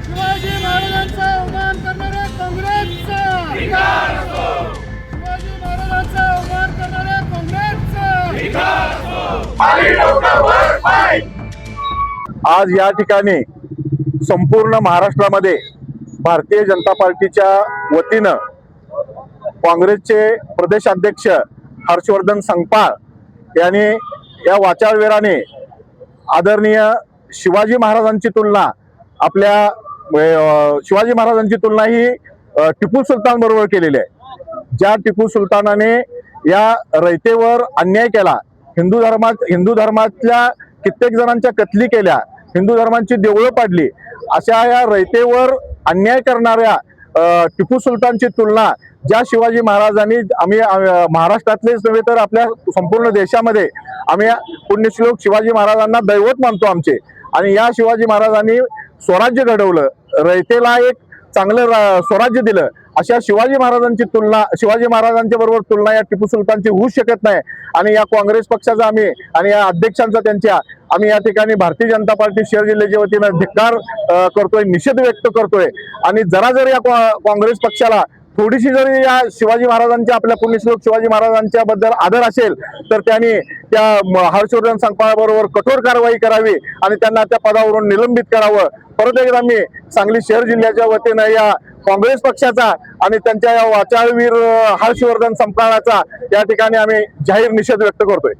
शिवाजी महाराजांचा अवमान करणाऱ्या काँग्रेसचा. शिवाजी महाराजांचा अवमान करणाऱ्या काँग्रेसचा. आज या ठिकाणी संपूर्ण महाराष्ट्रामध्ये भारतीय जनता पार्टीच्या वतीनं काँग्रेसचे प्रदेशाध्यक्ष हर्षवर्धन संगपाळ यांनी या वाचाळवीराने आदरणीय शिवाजी महाराजांची तुलना आपल्या शिवाजी महाराजांची तुलना ही टिपू सुलतान बरोबर केलेली आहे. ज्या टिपू सुलतानाने या रयतेवर अन्याय केला हिंदू धर्मात हिंदू धर्मातल्या कित्येक जणांच्या कत्ली केल्या हिंदू धर्मांची देवळं पाडली अशा या रयतेवर अन्याय करणाऱ्या टिपू सुलतानची तुलना ज्या शिवाजी महाराजांनी आम्ही महाराष्ट्रातलेच नव्हे तर आपल्या संपूर्ण देशामध्ये आम्ही पुण्यश्लोक शिवाजी महाराजांना दैवत मानतो आमचे. आणि या शिवाजी महाराजांनी स्वराज्य घडवलं रयतेला एक चांगलं रा- स्वराज्य दिलं. अशा शिवाजी महाराजांची तुलना शिवाजी महाराजांच्या बरोबर तुलना या टिपू सुलतानची होऊ शकत नाही. आणि या काँग्रेस पक्षाचा आम्ही आणि या अध्यक्षांचा त्यांच्या आम्ही या ठिकाणी भारतीय जनता पार्टी शहर जिल्ह्याच्या वतीनं धिक्कार करतोय निषेध व्यक्त करतोय. आणि जरा जर या काँग्रेस पक्षाला थोडीशी जरी या शिवाजी महाराजांच्या आपल्या पुण्यश्लोक शिवाजी महाराजांच्या बद्दल आदर असेल तर त्यांनी त्या हर्षवर्धन संपाळाबरोबर कठोर कारवाई करावी आणि त्यांना त्या पदावरून निलंबित करावं. परत एकदा मी सांगली शहर जिल्ह्याच्या वतीनं या काँग्रेस पक्षाचा आणि त्यांच्या या वाचाळवीर हर्षवर्धन संपाळाचा या ठिकाणी आम्ही जाहीर निषेध व्यक्त करतोय.